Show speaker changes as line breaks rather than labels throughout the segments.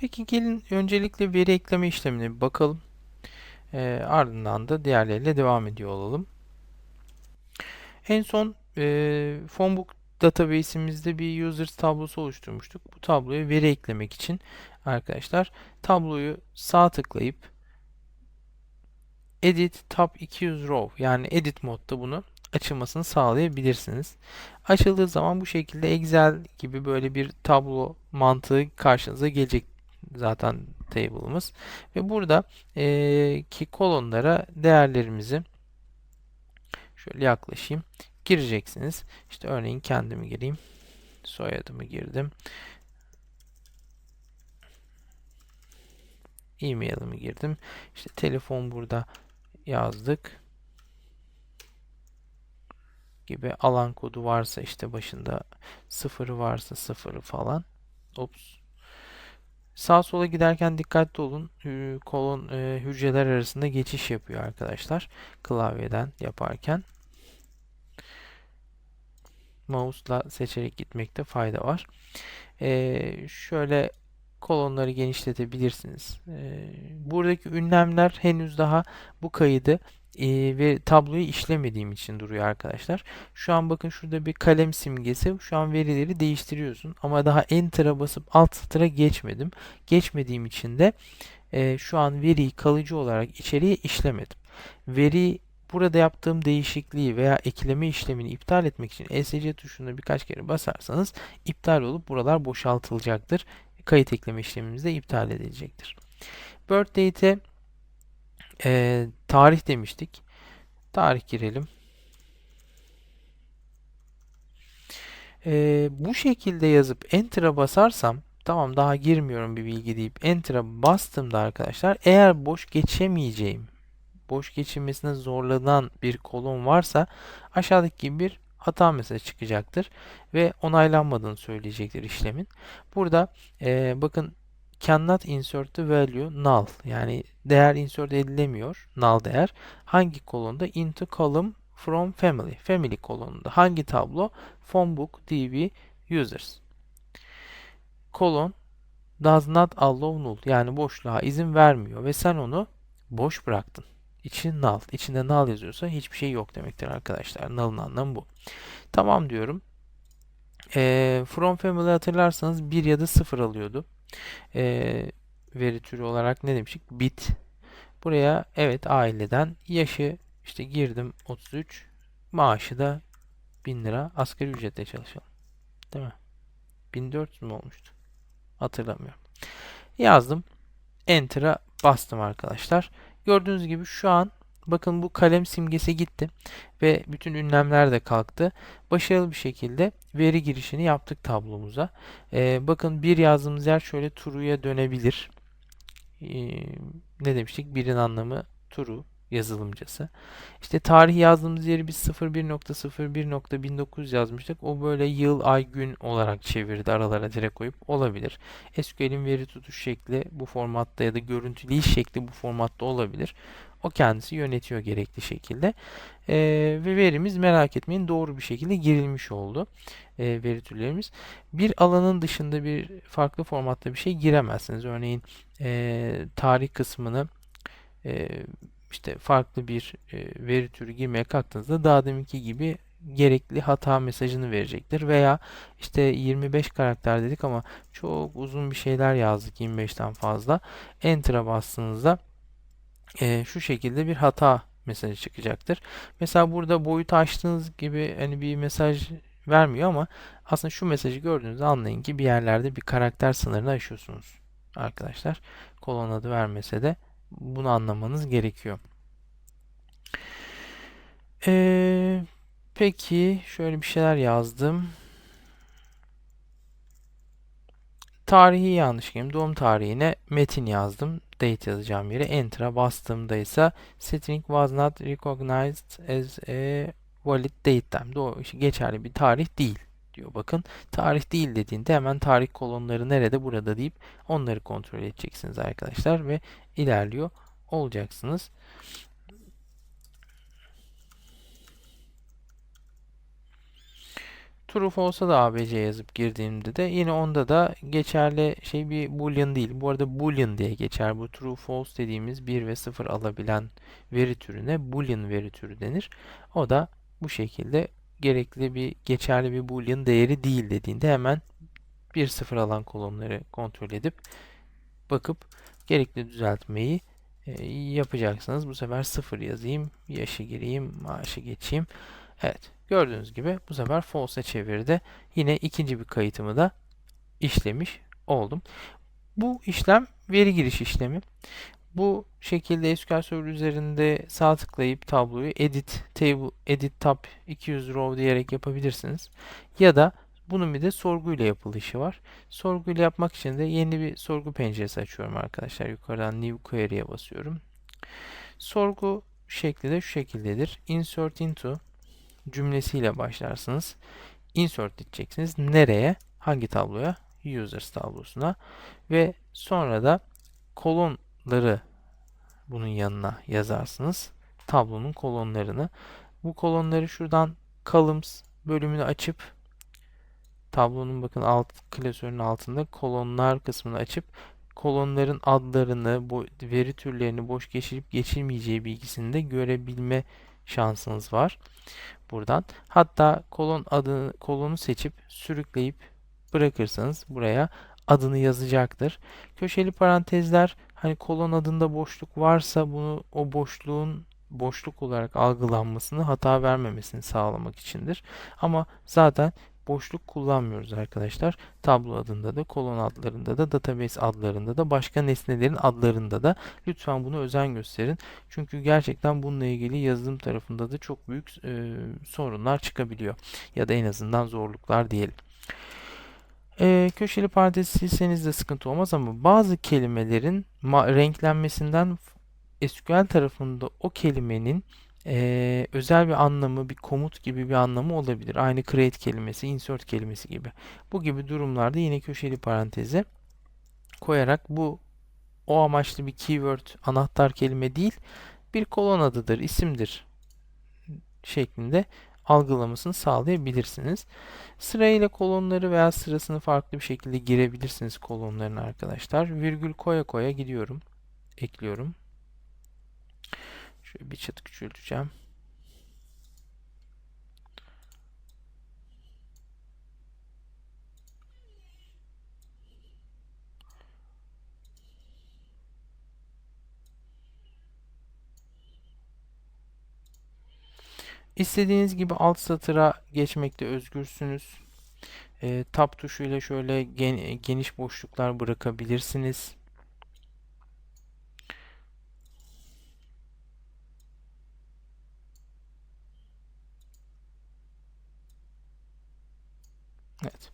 Peki gelin öncelikle veri ekleme işlemine bir bakalım. Ee, ardından da diğerleriyle devam ediyor olalım. En son e, Phonebook database'imizde bir users tablosu oluşturmuştuk. Bu tabloya veri eklemek için arkadaşlar tabloyu sağ tıklayıp Edit Tab 200 Row yani Edit modda bunu açılmasını sağlayabilirsiniz. Açıldığı zaman bu şekilde Excel gibi böyle bir tablo mantığı karşınıza gelecek zaten table'ımız ve burada e, ki kolonlara değerlerimizi şöyle yaklaşayım gireceksiniz. İşte örneğin kendimi gireyim. Soyadımı girdim. E-mail'imi girdim. İşte telefon burada yazdık. Gibi alan kodu varsa işte başında sıfırı varsa sıfırı falan. Ops. Sağ sola giderken dikkatli olun. Kolon e, hücreler arasında geçiş yapıyor arkadaşlar. Klavyeden yaparken mouse'la seçerek gitmekte fayda var. Ee, şöyle kolonları genişletebilirsiniz. Ee, buradaki ünlemler henüz daha bu kaydı e, ve tabloyu işlemediğim için duruyor arkadaşlar. Şu an bakın şurada bir kalem simgesi. Şu an verileri değiştiriyorsun ama daha Enter'a basıp alt satıra geçmedim. Geçmediğim için de e, şu an veriyi kalıcı olarak içeriye işlemedim. Veri Burada yaptığım değişikliği veya ekleme işlemini iptal etmek için ESC tuşuna birkaç kere basarsanız iptal olup buralar boşaltılacaktır. Kayıt ekleme işlemimiz de iptal edilecektir. Birth date'e e, tarih demiştik. Tarih girelim. E, bu şekilde yazıp Enter'a basarsam tamam daha girmiyorum bir bilgi deyip Enter'a bastığımda arkadaşlar eğer boş geçemeyeceğim boş geçirmesine zorlanan bir kolon varsa aşağıdaki gibi bir hata mesajı çıkacaktır ve onaylanmadığını söyleyecektir işlemin. Burada e, bakın cannot insert the value null yani değer insert edilemiyor null değer hangi kolonda into column from family family kolonunda hangi tablo phonebook db users kolon does not allow null yani boşluğa izin vermiyor ve sen onu boş bıraktın. İçi null. İçinde null yazıyorsa hiçbir şey yok demektir arkadaşlar. Null'ın anlamı bu. Tamam diyorum. E, from family hatırlarsanız 1 ya da 0 alıyordu. E, veri türü olarak ne demiştik? Bit. Buraya evet aileden yaşı işte girdim 33 maaşı da 1000 lira asgari ücretle çalışalım. Değil mi? 1400 mü olmuştu? Hatırlamıyorum. Yazdım. Enter'a bastım arkadaşlar. Gördüğünüz gibi şu an bakın bu kalem simgesi gitti ve bütün ünlemler de kalktı. Başarılı bir şekilde veri girişini yaptık tablomuza. Ee, bakın bir yazdığımız yer şöyle true'ya dönebilir. Ee, ne demiştik? Birin anlamı true yazılımcısı. İşte tarih yazdığımız yeri biz 01.01.1900 yazmıştık. O böyle yıl, ay, gün olarak çevirdi aralara direkt koyup olabilir. SQL'in veri tutuş şekli bu formatta ya da görüntülü iş şekli bu formatta olabilir. O kendisi yönetiyor gerekli şekilde. Ee, ve verimiz merak etmeyin doğru bir şekilde girilmiş oldu. Ee, veri türlerimiz. Bir alanın dışında bir farklı formatta bir şey giremezsiniz. Örneğin e, tarih kısmını e, işte farklı bir e, veri türü girmeye kalktığınızda daha deminki gibi gerekli hata mesajını verecektir. Veya işte 25 karakter dedik ama çok uzun bir şeyler yazdık 25'ten fazla. Enter'a bastığınızda e, şu şekilde bir hata mesajı çıkacaktır. Mesela burada boyutu açtığınız gibi hani bir mesaj vermiyor ama aslında şu mesajı gördüğünüzde anlayın ki bir yerlerde bir karakter sınırını aşıyorsunuz arkadaşlar. Kolon adı vermese de bunu anlamanız gerekiyor. Ee, peki şöyle bir şeyler yazdım. Tarihi yanlış girdim. Doğum tarihine metin yazdım. Date yazacağım yere. Enter'a bastığımda ise string was not recognized as a valid date time. Doğru, geçerli bir tarih değil diyor. Bakın tarih değil dediğinde hemen tarih kolonları nerede burada deyip onları kontrol edeceksiniz arkadaşlar ve ilerliyor olacaksınız. True false'a da ABC yazıp girdiğimde de yine onda da geçerli şey bir boolean değil. Bu arada boolean diye geçer. Bu true false dediğimiz 1 ve 0 alabilen veri türüne boolean veri türü denir. O da bu şekilde gerekli bir geçerli bir boolean değeri değil dediğinde hemen 1 0 alan kolonları kontrol edip bakıp gerekli düzeltmeyi e, yapacaksınız. Bu sefer 0 yazayım, yaşı gireyim, maaşı geçeyim. Evet, gördüğünüz gibi bu sefer false'e çevirdi. Yine ikinci bir kayıtımı da işlemiş oldum. Bu işlem veri giriş işlemi. Bu şekilde SQL Server üzerinde sağ tıklayıp tabloyu edit table edit tab 200 row diyerek yapabilirsiniz. Ya da bunun bir de sorguyla yapılışı var. Sorguyla yapmak için de yeni bir sorgu penceresi açıyorum arkadaşlar. Yukarıdan New Query'e basıyorum. Sorgu şekli de şu şekildedir. Insert into cümlesiyle başlarsınız. Insert diyeceksiniz. Nereye? Hangi tabloya? Users tablosuna. Ve sonra da kolonları bunun yanına yazarsınız. Tablonun kolonlarını. Bu kolonları şuradan columns bölümünü açıp tablonun bakın alt klasörün altında kolonlar kısmını açıp kolonların adlarını, bu veri türlerini boş geçirip geçirmeyeceği bilgisini de görebilme şansınız var buradan. Hatta kolon adını kolonu seçip sürükleyip bırakırsanız buraya adını yazacaktır. Köşeli parantezler hani kolon adında boşluk varsa bunu o boşluğun boşluk olarak algılanmasını hata vermemesini sağlamak içindir. Ama zaten boşluk kullanmıyoruz arkadaşlar. Tablo adında da, kolon adlarında da, database adlarında da, başka nesnelerin adlarında da lütfen bunu özen gösterin. Çünkü gerçekten bununla ilgili yazılım tarafında da çok büyük e, sorunlar çıkabiliyor. Ya da en azından zorluklar diyelim. E, köşeli parantez silseniz de sıkıntı olmaz ama bazı kelimelerin renklenmesinden SQL tarafında o kelimenin e, özel bir anlamı, bir komut gibi bir anlamı olabilir. Aynı create kelimesi, insert kelimesi gibi. Bu gibi durumlarda yine köşeli paranteze koyarak bu o amaçlı bir keyword, anahtar kelime değil, bir kolon adıdır, isimdir şeklinde algılamasını sağlayabilirsiniz. Sırayla kolonları veya sırasını farklı bir şekilde girebilirsiniz kolonların arkadaşlar. Virgül koya koya gidiyorum. Ekliyorum. Şöyle bir çıt küçülteceğim. İstediğiniz gibi alt satıra geçmekte özgürsünüz. E, tab tuşuyla şöyle gen geniş boşluklar bırakabilirsiniz. Evet.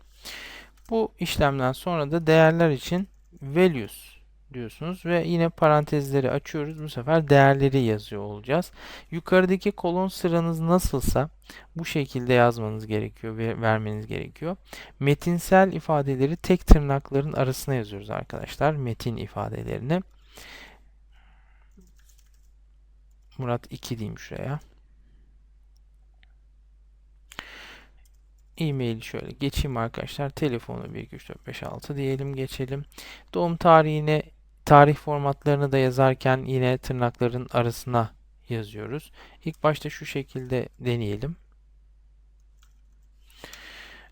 Bu işlemden sonra da değerler için values diyorsunuz ve yine parantezleri açıyoruz. Bu sefer değerleri yazıyor olacağız. Yukarıdaki kolon sıranız nasılsa bu şekilde yazmanız gerekiyor ve vermeniz gerekiyor. Metinsel ifadeleri tek tırnakların arasına yazıyoruz arkadaşlar. Metin ifadelerini. Murat 2 diyeyim şuraya. E-mail şöyle geçeyim arkadaşlar. Telefonu 1 2 3 4 5 6 diyelim geçelim. Doğum tarihine tarih formatlarını da yazarken yine tırnakların arasına yazıyoruz. İlk başta şu şekilde deneyelim.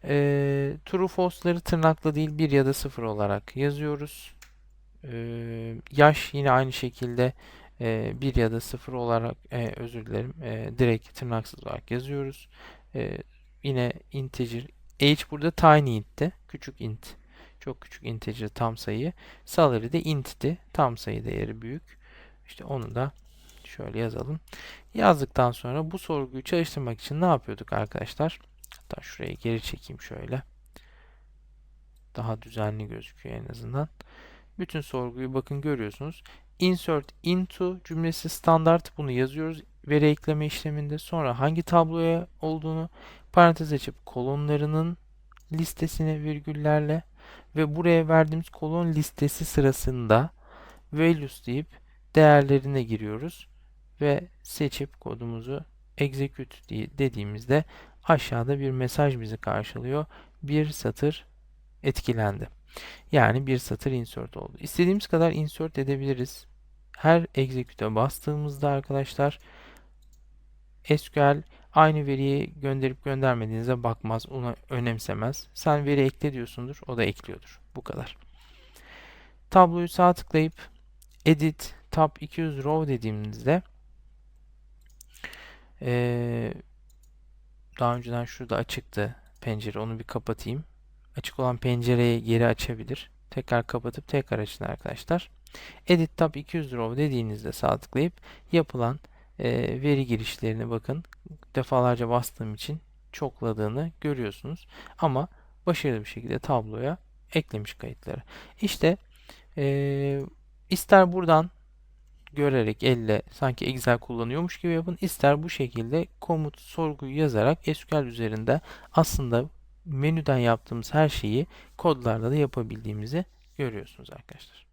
E, true false'ları tırnaklı değil 1 ya da 0 olarak yazıyoruz. E, yaş yine aynı şekilde e, 1 ya da 0 olarak e, özür dilerim e, direkt tırnaksız olarak yazıyoruz. E, yine integer. Age burada tiny int'ti. Küçük int. Çok küçük integer tam sayı. Salary de int'ti. Tam sayı değeri büyük. İşte onu da şöyle yazalım. Yazdıktan sonra bu sorguyu çalıştırmak için ne yapıyorduk arkadaşlar? Hatta şuraya geri çekeyim şöyle. Daha düzenli gözüküyor en azından. Bütün sorguyu bakın görüyorsunuz. Insert into cümlesi standart bunu yazıyoruz veri ekleme işleminde. Sonra hangi tabloya olduğunu parantez açıp kolonlarının listesini virgüllerle ve buraya verdiğimiz kolon listesi sırasında values deyip değerlerine giriyoruz ve seçip kodumuzu execute dediğimizde aşağıda bir mesaj bizi karşılıyor. Bir satır etkilendi. Yani bir satır insert oldu. İstediğimiz kadar insert edebiliriz. Her execute'e bastığımızda arkadaşlar SQL aynı veriyi gönderip göndermediğinize bakmaz, ona önemsemez. Sen veri ekle diyorsundur, o da ekliyordur. Bu kadar. Tabloyu sağ tıklayıp Edit Tab 200 Row dediğimizde ee, daha önceden şurada açıktı pencere. Onu bir kapatayım. Açık olan pencereyi geri açabilir. Tekrar kapatıp tekrar açın arkadaşlar. Edit Tab 200 Row dediğinizde sağ tıklayıp yapılan e, veri girişlerine bakın. Defalarca bastığım için çokladığını görüyorsunuz. Ama başarılı bir şekilde tabloya eklemiş kayıtları. İşte e, ister buradan görerek elle sanki Excel kullanıyormuş gibi yapın. ister bu şekilde komut sorguyu yazarak SQL üzerinde aslında menüden yaptığımız her şeyi kodlarla da yapabildiğimizi görüyorsunuz arkadaşlar.